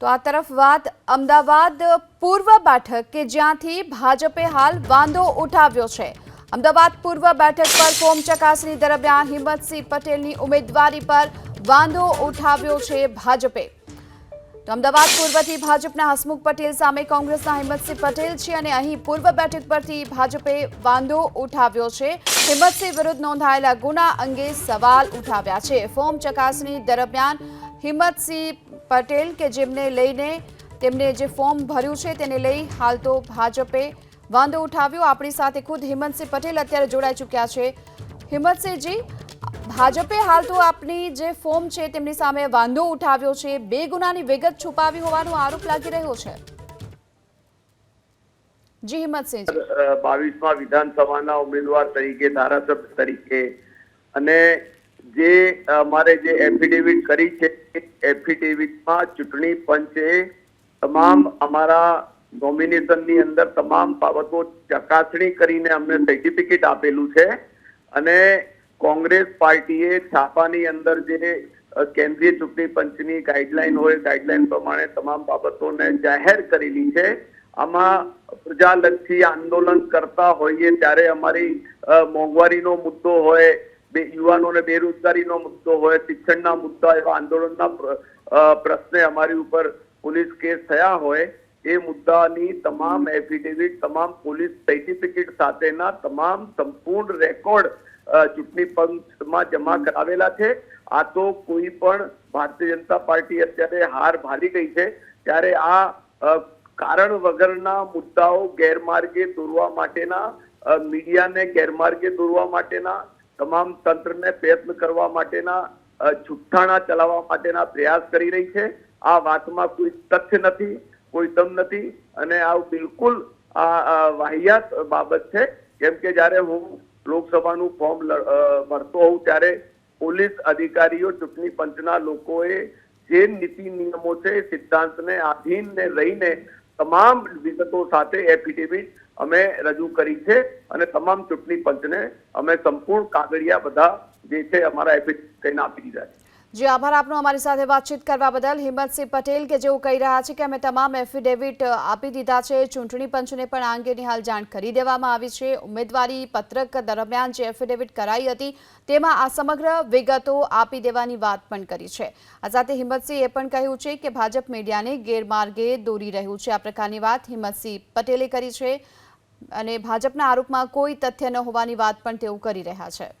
તો આ તરફ વાત અમદાવાદ પૂર્વ બેઠક કે જ્યાંથી ભાજપે હાલ વાંધો ઉઠાવ્યો છે. અમદાવાદ પૂર્વ બેઠક પર ફોર્મ ચકાસણી દરમિયાન હિંમતસિંહ પટેલની ઉમેદવારી પર વાંધો ઉઠાવ્યો છે ભાજપે. તો અમદાવાદ પૂર્વથી ભાજપના હસમુખ પટેલ સામે કોંગ્રેસના હિંમતસિંહ પટેલ છે અને અહીં પૂર્વ બેઠક પરથી ભાજપે વાંધો ઉઠાવ્યો છે. હિંમતસિંહ વિરુદ્ધ નોંધાયેલા ગુના અંગે સવાલ ઉઠાવ્યા છે. ફોર્મ ચકાસણી દરમિયાન હિંમતસિંહ પટેલ કે જેમને લઈને તેમને જે ફોર્મ ભર્યું છે તેને લઈ હાલ તો ભાજપે વાંધો ઉઠાવ્યો. આપણી સાથે ખુદ હિંમતસિંહ પટેલ અત્યારે જોડાઈ ચૂક્યા છે. હિંમતસિંહજી, ભાજપે હાલ તો આપની જે ફોર્મ છે તેમની સામે વાંધો ઉઠાવ્યો છે. બે ગુનાની વિગત છુપાવી હોવાનો આરોપ લાગી રહ્યો છે. જી હિંમતસિંહજી. બાવીસમાં વિધાનસભાના ઉમેદવાર તરીકે, ધારાસભ્ય તરીકે અને જે અમારે જે એફિડેવિટ કરી છે એફિડેવિટમાં ચૂંટણી પંચે તમામ અમારા નોમિનેશનની અંદર તમામ બાબતો ચકાસણી કરીને અમને સર્ટિફિકેટ આપેલું છે. અને કોંગ્રેસ પાર્ટીએ છાપાની અંદર જે કેન્દ્રીય ચૂંટણી પંચની ગાઈડલાઈન હોય ગાઈડલાઈન પ્રમાણે તમામ બાબતોને જાહેર કરેલી છે. આમાં પ્રજાલક્ષી આંદોલન કરતા હોઈએ ત્યારે અમારી મોંઘવારીનો મુદ્દો હોય બે યુવાનોને બેરોજગારીનો મુદ્દો હોય શિક્ષણના મુદ્દા એવા આંદોલનના પ્રશ્ને અમારી ઉપર પોલીસ કેસ થયા હોય એ મુદ્દાની તમામ એફિડેવિટ તમામ પોલીસ સર્ટિફિકેટ સાથેના તમામ સંપૂર્ણ રેકોર્ડ ચૂંટણી પંચમાં જમા કરાવેલા છે. આ તો કોઈ પણ ભારતીય જનતા પાર્ટી અત્યારે હાર ભાલી ગઈ છે. ત્યારે આ કારણ વગરના મુદ્દાઓ ગેરમાર્ગે દોરવા માટેના મીડિયાને ગેરમાર્ગે દોરવા માટેના તમામ તંત્રને પ્રયત્ન કરવા માટેના અ, ચલાવવા માટેના પ્રયાસ કરી રહી છે. આ વાતમાં કોઈ તથ્ય નથી કોઈ દમ નથી અને આ બિલકુલ આ વાહિયાત બાબત છે. કેમ કે જ્યારે હું લોકસભાનું ફોર્મ ભરતો હોઉં ત્યારે પોલીસ અધિકારીઓ ચૂંટણી પંચના લોકોએ જે નીતિ નિયમો છે સિદ્ધાંતને આધીન ને રહીને તમામ વિગતો સાથે એફિડેવિટ અમે રજૂ કરી છે અને તમામ ચૂંટણી પંચને અમે સંપૂર્ણ કાગળિયા બધા જે છે અમારા એફિડેવિટ કહીને આપી દીધા છે. જી, આભાર આપનો અમારી સાથે વાતચીત કરવા બદલ. હિંમતસિંહ પટેલ કે જેઓ કહી રહ્યા છે કે અમે તમામ એફિડેવિટ આપી દીધા છે, ચૂંટણી પંચને પણ આ અંગેની હાલ જાણ કરી દેવામાં આવી છે. ઉમેદવારી પત્રક દરમિયાન જે એફિડેવિટ કરાઈ હતી, તેમાં આ સમગ્ર વિગતો આપી દેવાની વાત પણ કરી છે. આ સાથે હિંમતસિંહ એ પણ કહ્યું છે કે ભાજપ મીડિયાને ગેરમાર્ગે દોરી રહ્યું છે. આ પ્રકારની વાત હિંમતસિંહ પટેલે કરી છે અને ભાજપના આરોપમાં કોઈ તથ્ય ન હોવાની વાત પણ તેઓ કરી રહ્યા છે.